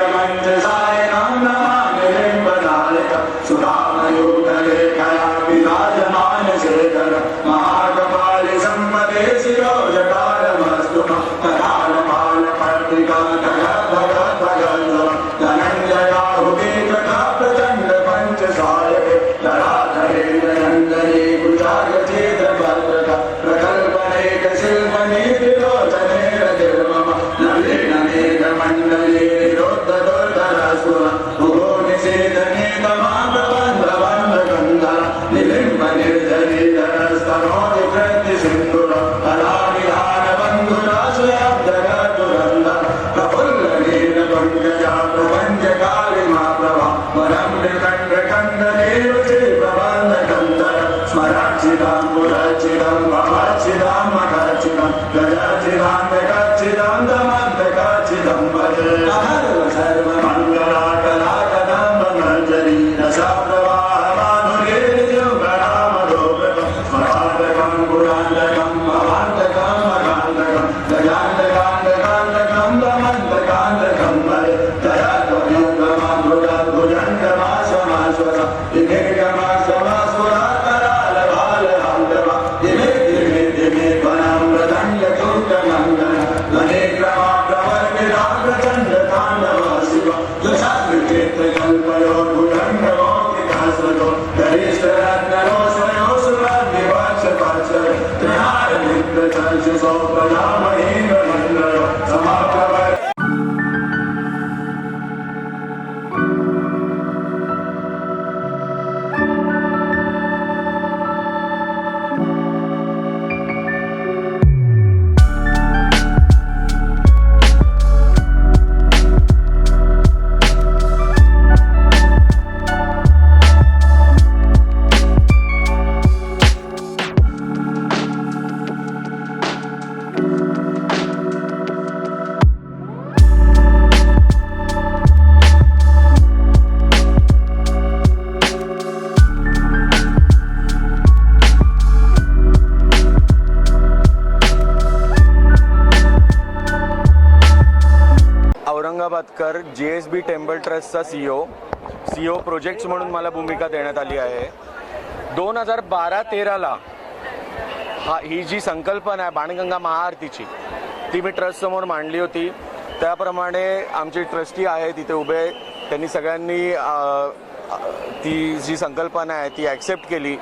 Bürgermeister. स्मराक्षितां पुरक्षितं Ram मखर्चितं गजाक्षितां गच्छितं दमन्तकाक्षितं भजे अहर्व सर्वमङ्गलाकलाकदां Aurangabadkar G S B temple ट्रस्टचा C O C O projects म्हणून मला भूमिका देण्यात आली आहे. दोन हजार बारा तेराला हा ही जी संकल्पना आहे बाणगंगा महाआरतीची ती मी ट्रस्टसमोर मांडली होती. त्याप्रमाणे आमचे ट्रस्टी आहे तिथे उभे त्यांनी सगळ्यांनी ती जी संकल्पना आहे ती ॲक्सेप्ट केली.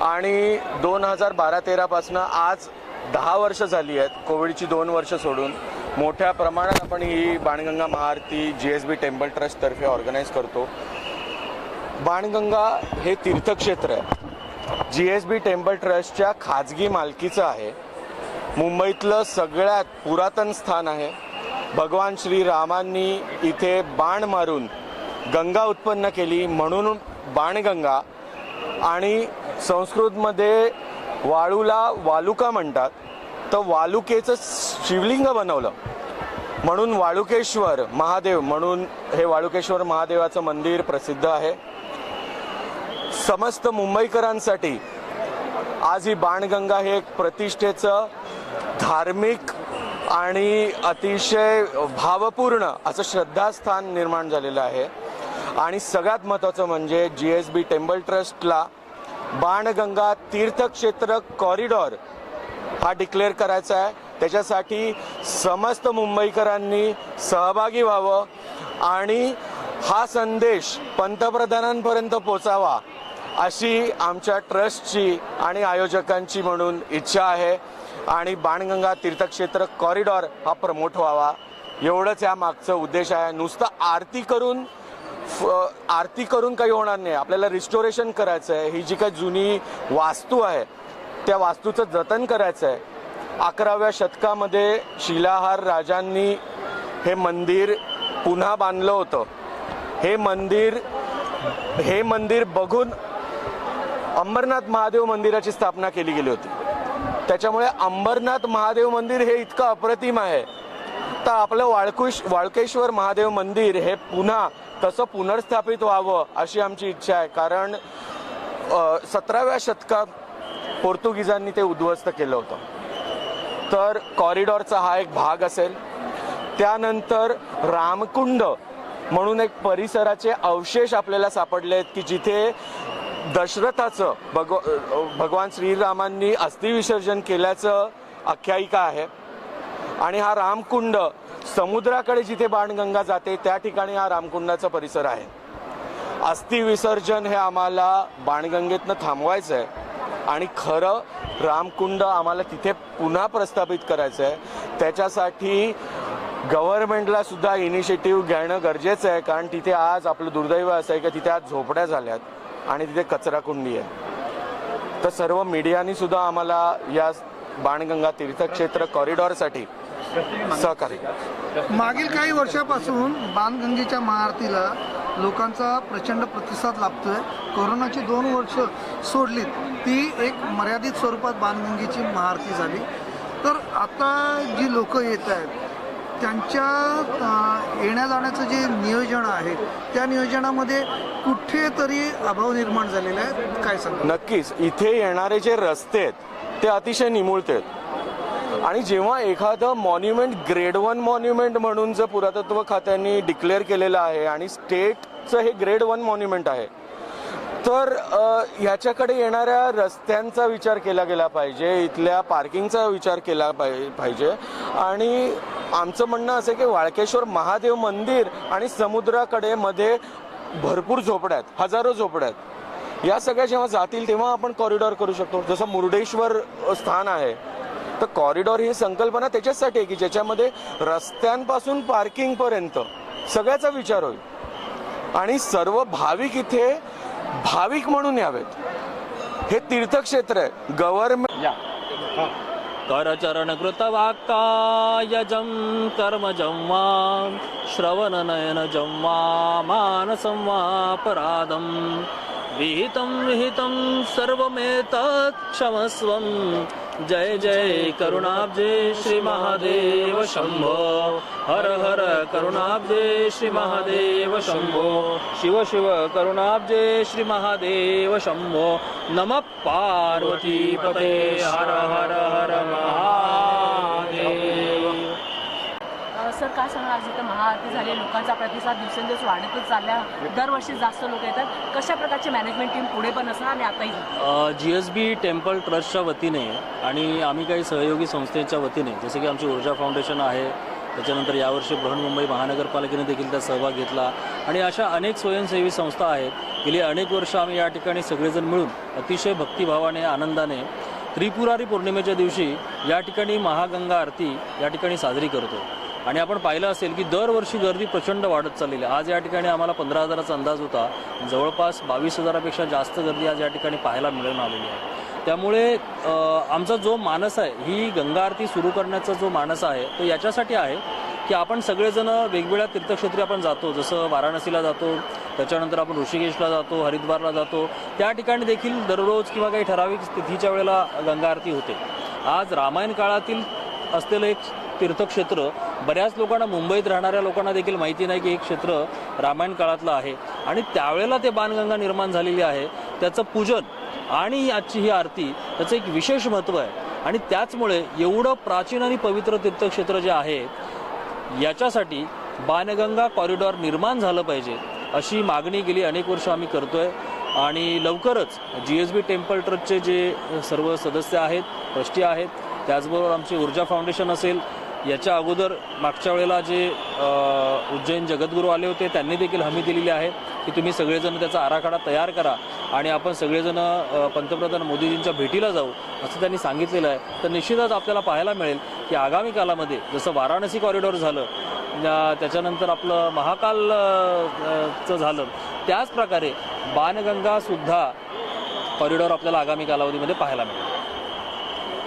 आणि दोन हजार बारा तेरापासनं आज दहा वर्ष झाली आहेत कोविडची दोन वर्ष सोडून. मोठ्या प्रमाणात आपण ही बाणगंगा महाआरती जी एस बी टेम्पल ट्रस्टतर्फे ऑर्गनाईज करतो. बाणगंगा हे तीर्थक्षेत्र आहे. जी एस बी टेम्पल ट्रस्टच्या खाजगी मालकीचं आहे. मुंबईतलं सगळ्यात पुरातन स्थान आहे. भगवान श्रीरामांनी इथे बाण मारून गंगा उत्पन्न केली. म्हणून बाणगंगा आणि संस्कृतमध्ये वाळूला वालुका म्हणतात. तर वालुकेचं शिवलिंग बनवलं. म्हणून वाळुकेश्वर महादेव म्हणून हे वाळुकेश्वर महादेवाचं मंदिर प्रसिद्ध आहे. समस्त मुंबईकरांसाठी आज ही बाणगंगा हे एक प्रतिष्ठेचं धार्मिक आणि अतिशय भावपूर्ण असं श्रद्धास्थान निर्माण झालेलं आहे. आणि सगळ्यात महत्त्वाचं म्हणजे जी एस बी टेम्पल ट्रस्टला बाणगंगा तीर्थक्षेत्र कॉरिडॉर हा डिक्लेअर करायचा आहे. त्याच्यासाठी समस्त मुंबईकरांनी सहभागी व्हावं आणि हा संदेश पंतप्रधानांपर्यंत पोचावा अशी आमच्या ट्रस्टची आणि आयोजकांची म्हणून इच्छा आहे. आणि बाणगंगा तीर्थक्षेत्र कॉरिडॉर हा प्रमोट व्हावा. एवढंच या मागचं उद्देश आहे. नुसतं आरती करून फ- आरती करून काही होणार नाही. आपल्याला रिस्टोरेशन करायचं आहे ही जी काही जुनी वास्तू आहे त्या वास्तूचं जतन करायचं आहे अकराव्या शतकामध्ये शिलाहार राजांनी हे मंदिर पुन्हा बांधलं होतं. हे मंदिर हे मंदिर बघून अंबरनाथ महादेव मंदिराची स्थापना केली गेली होती. त्याच्यामुळे अंबरनाथ महादेव मंदिर हे इतकं अप्रतिम आहे. तर आपलं वाळकुश वाळकेश्वर महादेव मंदिर हे पुन्हा तसं पुनर्स्थापित व्हावं अशी आमची इच्छा आहे. कारण सतराव्या शतकात पोर्तुगीजांनी ते उद्ध्वस्त केलं होतं. तर कॉरिडॉरचा हा एक भाग असेल. त्यानंतर रामकुंड म्हणून एक परिसराचे अवशेष आपल्याला सापडले आहेत की जिथे दशरथाचं भगव भगवान श्रीरामांनी अस्थिविसर्जन केल्याचं आख्यायिका आहे. आणि हा रामकुंड समुद्राकडे जिथे बाणगंगा जाते त्या ठिकाणी हा रामकुंडाचा परिसर आहे. अस्थिविसर्जन हे आम्हाला बाणगंगेतनं थांबवायचं आहे आणि खरं रामकुंड आम्हाला तिथे पुन्हा प्रस्थापित करायचं आहे त्याच्यासाठी गव्हर्नमेंटला सुद्धा इनिशिएटिव्ह घेणं गरजेचं आहे कारण तिथे आज आपलं दुर्दैव असं आहे की तिथे आज झोपड्या झाल्यात आणि तिथे कचरा कुंडी आहे. तर सर्व मीडियानी सुद्धा आम्हाला या बाणगंगा तीर्थक्षेत्र कॉरिडॉरसाठी सहकार्य मागील काही वर्षापासून बाणगंगेच्या महाआरतीला लोकांचा प्रचंड प्रतिसाद लाभतोय. कोरोनाची दोन वर्ष सोडलीत ती एक मर्यादित स्वरूपात बाणगंगीची महाआरती झाली. तर आता जी लोक येत आहेत त्यांच्या येण्या जाण्याचं जे नियोजन आहे त्या नियोजनामध्ये कुठेतरी अभाव निर्माण झालेला आहे काय सांग नक्कीच. इथे येणारे जे रस्ते आहेत ते अतिशय निमुळते आहेत. आणि जेव्हा एखादं मॉन्युमेंट ग्रेड वन मॉन्युमेंट म्हणून जर पुरातत्व खात्याने डिक्लेअर केलेलं आहे आणि स्टेटचं हे ग्रेड वन मॉन्युमेंट आहे तर ह्याच्याकडे येणाऱ्या रस्त्यांचा विचार केला गेला पाहिजे इथल्या पार्किंगचा विचार केला पाहिजे. आणि आमचं म्हणणं असं आहे की वाळकेश्वर महादेव मंदिर आणि समुद्राकडे मध्ये भरपूर झोपड्या आहेत हजारो झोपड्या आहेत. या सगळ्या जेव्हा जातील तेव्हा आपण कॉरिडॉर करू शकतो. जसं मुर्डेश्वर स्थान आहे तर कॉरिडॉर ही संकल्पना त्याच्याचसाठी आहे की ज्याच्यामध्ये रस्त्यांपासून पार्किंगपर्यंत सगळ्याचा विचार होईल. आणि सर्व भाविक इथे भाविक म्हणून यावेत. हे तीर्थक्षेत्र आहे. गव्हर्नमेंट करचरणकृतवाक्कायजं कर्मजं वा श्रवणनयनजं वा मानसं वापराधं विहितं विहितं सर्वमेतत् क्षमस्वं जय जय करुणाब्जे श्रीमहादेव शंभो। हर हर करुणाब्जे श्रीमहादेव शंभो। शिव शिव करुणाब्जे श्रीमहादेव शम्भो नमः पार्वतीपते हर हर हर महा का सर आज इथं महाआरती झाली. लोकांचा प्रतिसाद दिवसेंदिवस वाढतच चालला. दरवर्षी जास्त लोक येतात. कशा प्रकारची मॅनेजमेंट टीम पुढे पण असणार आणि आताही? जी एस बी टेम्पल ट्रस्टच्या वतीने आणि आम्ही काही सहयोगी संस्थेच्या वतीने जसे की आमची ऊर्जा फाउंडेशन आहे त्याच्यानंतर यावर्षी बृहन्मुंबई महानगरपालिकेने देखील त्यात सहभाग घेतला. आणि अशा अनेक स्वयंसेवी संस्था आहेत. गेली अनेक वर्ष आम्ही या ठिकाणी सगळेजण मिळून अतिशय भक्तिभावाने आनंदाने त्रिपुरारी पौर्णिमेच्या दिवशी या ठिकाणी महागंगा आरती या ठिकाणी साजरी करतो. आणि आपण पाहिलं असेल की दरवर्षी गर्दी प्रचंड वाढत चाललेली आहे. आज या ठिकाणी आम्हाला पंधरा हजाराचा अंदाज होता. जवळपास बावीस हजारापेक्षा जास्त गर्दी आज या ठिकाणी पाहायला मिळून आलेली आहे. त्यामुळे आमचा जो मानस आहे ही गंगा आरती सुरू करण्याचा जो मानस आहे तो याच्यासाठी आहे की आपण सगळेजण वेगवेगळ्या तीर्थक्षेत्री आपण जातो. जसं वाराणसीला जातो त्याच्यानंतर आपण ऋषिकेशला जातो हरिद्वारला जातो. त्या ठिकाणी देखील दररोज किंवा काही ठराविक तिथीच्या वेळेला गंगा आरती होते. आज रामायण काळातील असलेलं एक तीर्थक्षेत्र बऱ्याच लोकांना मुंबईत राहणाऱ्या लोकांना देखील माहिती नाही की हे क्षेत्र रामायण काळातलं आहे. आणि त्यावेळेला ते बाणगंगा निर्माण झालेली आहे. त्याचं पूजन आणि आजची ही आरती त्याचं एक विशेष महत्त्व आहे. आणि त्याचमुळे एवढं प्राचीन आणि पवित्र तीर्थक्षेत्र जे आहे याच्यासाठी बाणगंगा कॉरिडॉर निर्माण झालं पाहिजे अशी मागणी गेली अनेक वर्ष आम्ही करतोय. आणि लवकरच जी एस बी टेम्पल ट्रस्टचे जे सर्व सदस्य आहेत ट्रस्टी आहेत त्याचबरोबर आमची ऊर्जा फाउंडेशन असेल याच्या अगोदर मागच्या वेळेला जे उज्जैन जगद्गुरू आले होते त्यांनी देखील हमी दिलेली आहे की तुम्ही सगळेजण त्याचा आराखडा तयार करा आणि आपण सगळेजण पंतप्रधान मोदीजींच्या भेटीला जाऊ असं त्यांनी सांगितलेलं आहे. तर निश्चितच आपल्याला पाहायला मिळेल की आगामी कालामध्ये जसं वाराणसी कॉरिडॉर झालं त्याच्यानंतर आपलं महाकाल चं झालं त्याच प्रकारे कॉरिडॉर आपल्याला आगामी कालावधीमध्ये पाहायला मिळेल.